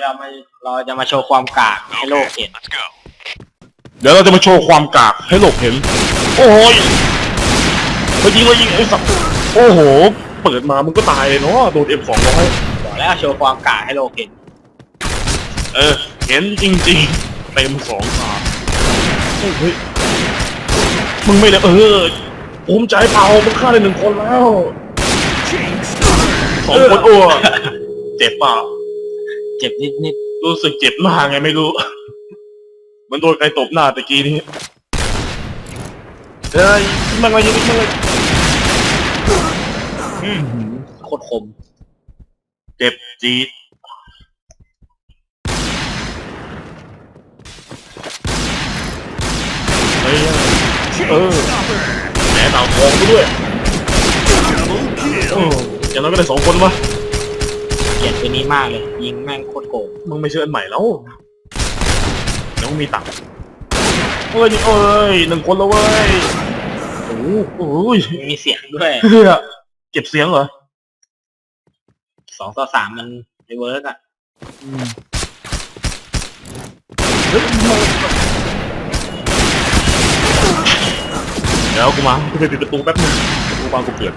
นี่เรามาเราจะมาโชว์ความกากให้โลกเห็น Let's go. เดี๋ยวเราจะมาโชว์ความกากให้โลกเห็น โอ้ยไปยิงไปยิงไอ้สัตว์โอ้โห เปิดมามึงก็ตายเลยเนาะโดนเอ็มสองร้อยบอกแล้วโชว์ความกากให้โลกเห็น เออ เห็นจริงๆเต็มสองตาโอ้ยเฮ้ยมึงไม่เลยเออภูมิใจเปล่ามึงฆ่าได้หนึ่งคนแล้วสองคนโอ้เจ็บเปล่า เจ็บนิดนิดรู้สึกเจ็บหน้าไงไม่รู้ มันโดนใครตบหน้าตะกี้นี้เฮ้ยยิงมันเลยยิงมันเลยอืมๆโคตรคม เจ็บจี๊ดเฮ้ยเออแหมดาวทองซะด้วยเอออย่างนั้นก็ได้สองคนวะ เกลียดตัวนี้มากเลย ยิงแม่งโคตรโกงมึงไม่เชื่ออันใหม่แล้วเดี๋ยวมึงมีตังค์เอ้ยนี่เอ้ยหนึ่งคนแล้วเว้ยโอ้โหโอ้ยมีเสียงด้วยเฮ้ยเก็บเสียงเหรอสองต่อสามมันไม่เวิร์กอะเฮ้ยเดี๋ยวกูมากูไปปิดประตูแป๊บนึงประตูบางกูเปิด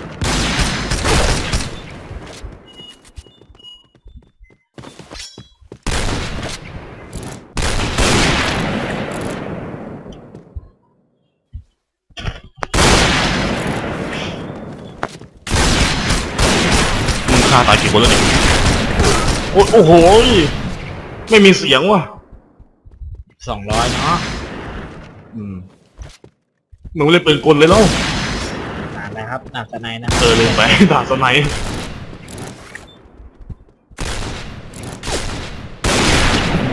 ฆ่าตายกี่คนแล้วเนี่ยโอ้โอ้โหยไม่มีเสียงว่ะสองร้อยเนาะอืมมึงเล่นปืนกลเลยแล้วนานนะครับนานสนายนะเออลืมไป ด่าสไนป์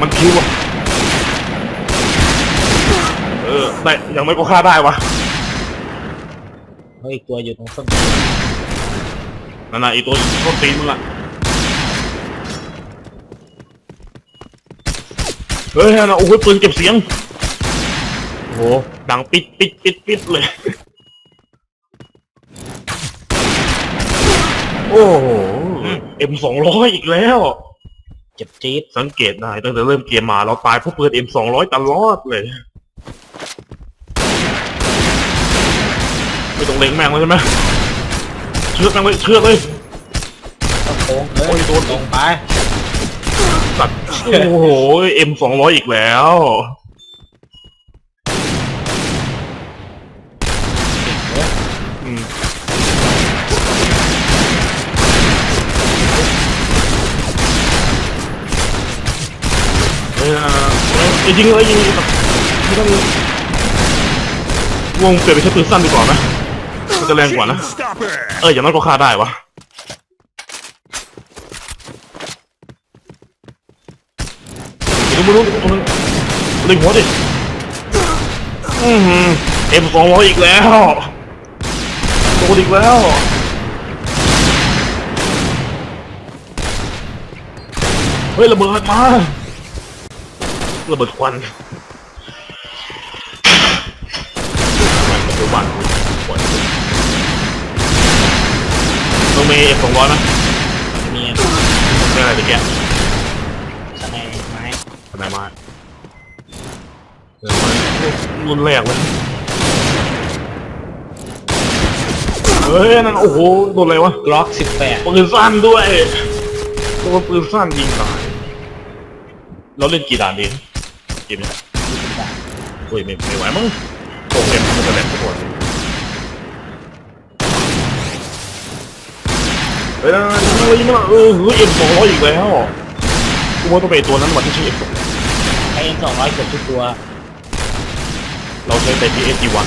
มันคิวอะเออได้ยังไม่ก็ฆ่าได้วะเฮ้ยอีกตัวอยู่ตรงส้นนั่ นน่ะอีตัวต้นตีนมึงอะเฮ้ยนั่นน่ะโอ้โหปืนเก็บเสียงโอ้โหดังปิดปิดปิดปิดเลย โอ้โหเอ็มสองร้อยอีกแล้ว เจ็บจี๊ดสังเกตได้ตั้งแต่เริ่มเกมมาเราตายเพราะปืน M 2 0 0ตลอดเลยไม่ต้องเล็งแม่งเลยใช่ไหมเชือกแม่งเลยเชือกเลยก็โค้งเลยโอ้ยโดนลงไปสัตว์โอ้โห M 2 0 0อีกแล้วเก่งเลยอืมเฮ้ยเฮ้ยยิงเลยยิงเลยไม่ต้องวงเปลี่ยนไปใช้ปืนสั้นดีกว่าไหม มันจะแรงกว่านะ Stopper. เอออย่างนั้นก็ฆ่าได้วะเดี๋ยวมึงรู้มึงเล็งหัวดิอือหือเอ็มสองร้อยอีกแล้วโดนอีกแล้วเฮ้ยระเบิดมาระเบิดควันประตูบ้านกูปล่อยต้อ งมีเอ็มสองร้อยไหมมีไม่อะไรตะแกะสนายไม้ทนายมาเออมารุ่นแรกเลยเฮ้ยนั่นโอ้โหโดนอะไรวะกล็อกสิบแปดปืนสั้นด้วยโดนปืนสั้นยิงตายเราเล่นกี่ด่านดีเกมเนี้ยโอ้ยไม่ไม่ไหวมั้งโปรแกรมมันจะแหลกทุกคน เฮ้ยนั่นนั่นนั่นยิงมาเออเฮ้ยเอ็มสองร้อยอีกแล้วกูว่าต้องไปตัวนั้นวันที่ชื่อเอ็มสองไอเอ็นสองร้อยเกือบทุกตัว เราใช้แต่ PS1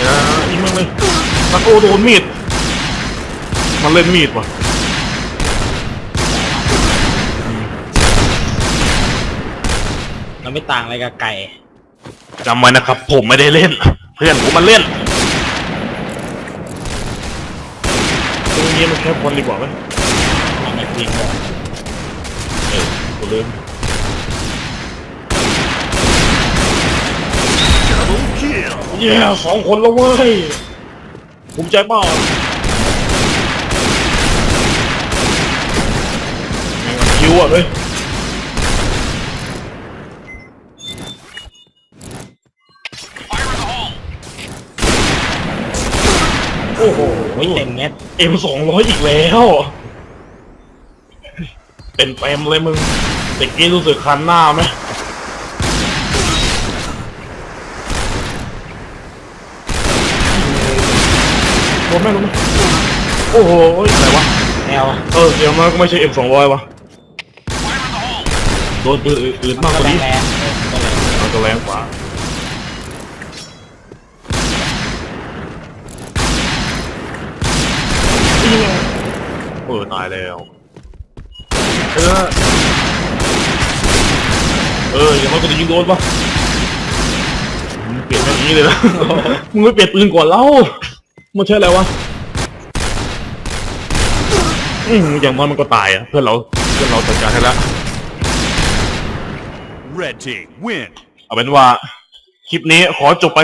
เออยิงมันเลยนักโอโดนมีด มันเล่นมีดว่ะเราไม่ต่างอะไรกับไก่ จำไว้นะครับ ผมไม่ได้เล่น เพื่อนผมมาเล่นตรงนี้มันแค่คนดีกว่าไหมเอาไม่จริงเยเออกูลืมเย้สองคนแล้วเว้ยภูมิใจมากคิวอะเฮ้ย โอ้โหไม่เต็มเม็ดเอ็มสองร้อยอีกแล้ว เต็มเต็มๆเลยมึงแต่กี้รู้สึกคันหน้าไหมโดนไหมโดนไหมโอ้โหอะไรวะแนวเออเดี๋ยวมันก็ไม่ใช่ M สองร้อยวะโดนปืนอื่นๆมากกก็ว่าแรงนี้แรงเออก็เลยมันก็แรงกว่า เออตายแล้ว เออ เอออย่างน้อยก็จะยิงโดนปะมึงเปลี่ยนแบบนี้เลยนะ มึงไม่เปลี่ยนปืนก่อนเล่ามันใช่อะไรวะอืมอย่างน้อยมันก็ตายอะ เพื่อนเราเพื่อนเราจัดการให้แล้ว Red team win. เอาเป็นว่า คลิปนี้ขอจบไป